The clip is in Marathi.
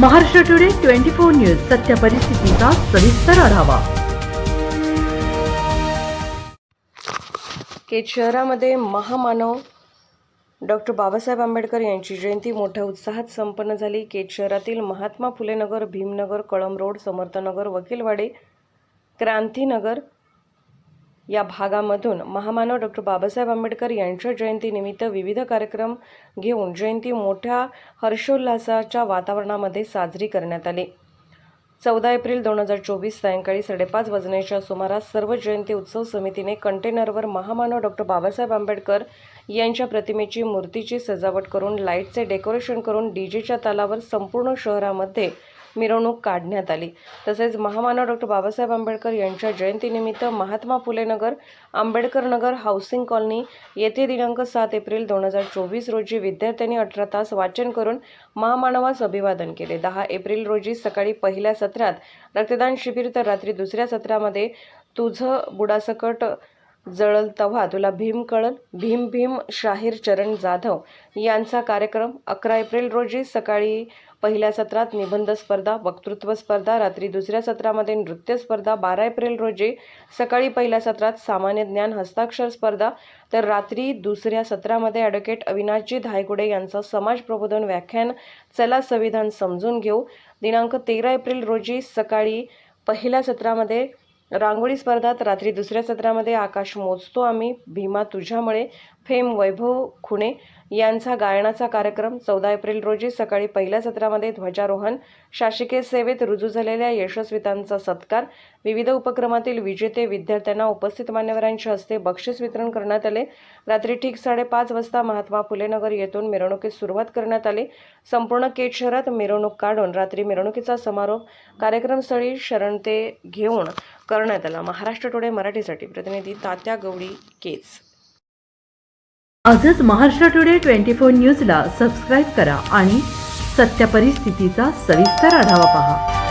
Maharashtra today twenty four news सत्य परिस्थितीचा सविस्तर आढावा. केज शहरामध्ये महामानव डॉक्टर बाबासाहेब आंबेडकर यांची जयंती मोठ्या उत्साहात संपन्न झाली. केज शहरातील महात्मा फुले नगर भीमनगर कळम रोड समर्थनगर वकीलवाडे क्रांतीनगर या भागामधून महामानव डॉक्टर बाबासाहेब आंबेडकर यांच्या जयंतीनिमित्त विविध कार्यक्रम घेऊन जयंती मोठ्या हर्षोल्लासाच्या वातावरणामध्ये साजरी करण्यात आली. चौदा एप्रिल दोन हजार चोवीस सायंकाळी साडेपाच वाजण्याच्या सुमारास सर्व जयंती उत्सव समितीने कंटेनरवर महामानव डॉक्टर बाबासाहेब आंबेडकर यांच्या प्रतिमेची मूर्तीची सजावट करून लाईटचे डेकोरेशन करून डीजेच्या तालावर संपूर्ण शहरामध्ये मिरवणूक काढण्यात आली. तसेच महामानव डॉक्टर बाबासाहेब आंबेडकर यांच्या जयंतीनिमित्त महात्मा फुले नगर आंबेडकर नगर हाऊसिंग कॉलनी येथे दिनांक सात एप्रिल दोन हजार चोवीस रोजी विद्यार्थ्यांनी अठरा तास वाचन करून महामानवास अभिवादन केले. दहा एप्रिल रोजी सकाळी पहिल्या सत्रात रक्तदान शिबिर तर रात्री दुसऱ्या सत्रामध्ये तुझं बुडासकट जळल तव्हा तुला भीम कळल? भीम भीम शाहीर चरण जाधव यांचा कार्यक्रम अकरा एप्रिल रोजी सकाळी पहिल्या सत्रात निबंध स्पर्धा वक्तृत्व स्पर्धा रात्री दुसऱ्या सत्रामध्ये नृत्य स्पर्धा बारा एप्रिल रोजी सकाळी पहिल्या सत्रात सामान्य ज्ञान हस्ताक्षर स्पर्धा तर रात्री दुसऱ्या सत्रामध्ये ॲडव्होकेट अविनाशजी धायगुडे यांचं समाज प्रबोधन व्याख्यान चला संविधान समजून घेऊ. दिनांक तेरा एप्रिल रोजी सकाळी पहिल्या सत्रामध्ये रांगोळी स्पर्धात रात्री दुसऱ्या सत्रामध्ये आकाश मोजतो आम्ही. भीमा तुझ्यामुळे फेम वैभव खुणे यांचा गायनाचा कार्यक्रम. चौदा एप्रिल रोजी सकाळी पहिल्या सत्रामध्ये ध्वजारोहण शासकीय सेवेत रुजू झालेल्या यशस्वितांचा सत्कार. विविध उपक्रमातील विजेते विद्यार्थ्यांना उपस्थित मान्यवरांच्या हस्ते बक्षीस वितरण करण्यात आले. रात्री ठीक साडेपाच वाजता महात्मा फुलेनगर येथून मिरवणुकीस सुरुवात करण्यात आली. संपूर्ण केज शहरात मिरवणूक काढून रात्री मिरवणुकीचा समारोप कार्यक्रमस्थळी शरण ते घेऊन करण्यात आला. महाराष्ट्र टुडे मराठीसाठी प्रतिनिधी तात्या गवडी केस आजच महाराष्ट्र टुडे ट्वेंटी फोर न्यूजला सबस्क्राईब करा आणि सत्य परिस्थितीचा सविस्तर आढावा पहा.